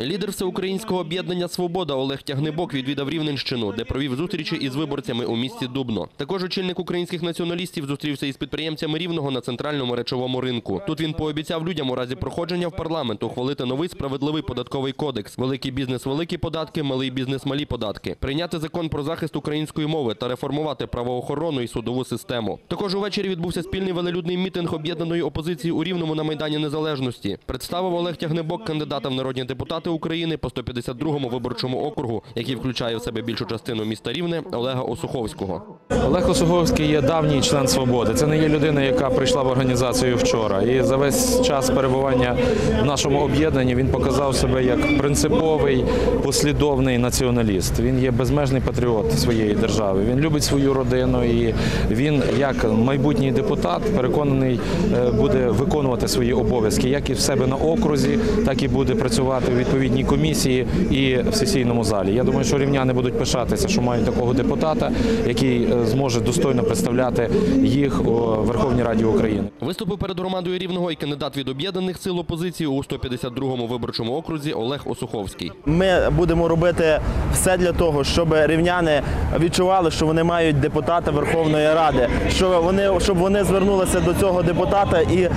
Лідер всеукраїнського об'єднання Свобода Олег Тягнебок відвідав Рівненщину, де провів зустрічі із виборцями у місті Дубно. Також очільник українських націоналістів зустрівся із підприємцями рівного на центральному речовому ринку. Тут він пообіцяв людям у разі проходження в парламент ухвалити новий справедливий податковий кодекс. Великий бізнес великі податки, малий бізнес малі податки. Прийняти закон про захист української мови та реформувати правоохоронну і судову систему. Також увечері відбувся спільний велелюдний мітинг об'єднаної опозиції у Рівному на майдані Незалежності. Представив Олег Тягнебок кандидата в народні депутати України по 152-му виборчому округу, який включає в себе більшу частину міста Рівне Олега Осуховського. Олег Осуговський є давній член свободи. Це не є людина, яка прийшла в організацію вчора. І за весь час перебування в нашому об'єднанні він показав себе як принциповий, послідовний націоналіст. Він є безмежний патріот своєї держави. Він любить свою родину і він, як майбутній депутат, переконаний, е, буде виконувати свої обов'язки як і в себе на окрузі, так і буде працювати у відповідній комісії і в сесійному залі. Я думаю, що рівняни будуть пишатися, що мають такого депутата, який е, зможе достойно представляти їх у Верховній Раді України. Виступив перед громадою Рівного і кандидат від об'єднаних сил опозиції у 152-му виборчому окрузі Олег Осуховський. Ми будемо робити все для того, щоб рівняни відчували, що вони мають депутата Верховної Ради, що вони щоб вони звернулися до цього депутата і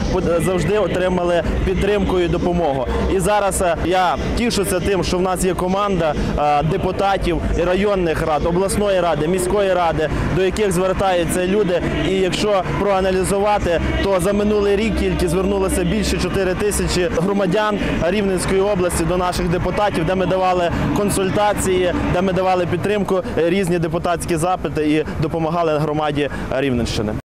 завжди отримали підтримку і допомогу. І зараз е, я тішуся тим, що в нас є команда депутатів районних рад, обласної ради, міської ради, до яких звертаються люди. І якщо проаналізувати, то за минулий рік тільки звернулося більше 4 тисячі громадян Рівненської області до наших депутатів, де ми давали консультації, де ми давали підтримку, різні депутатські запити і допомагали громаді Рівненщини.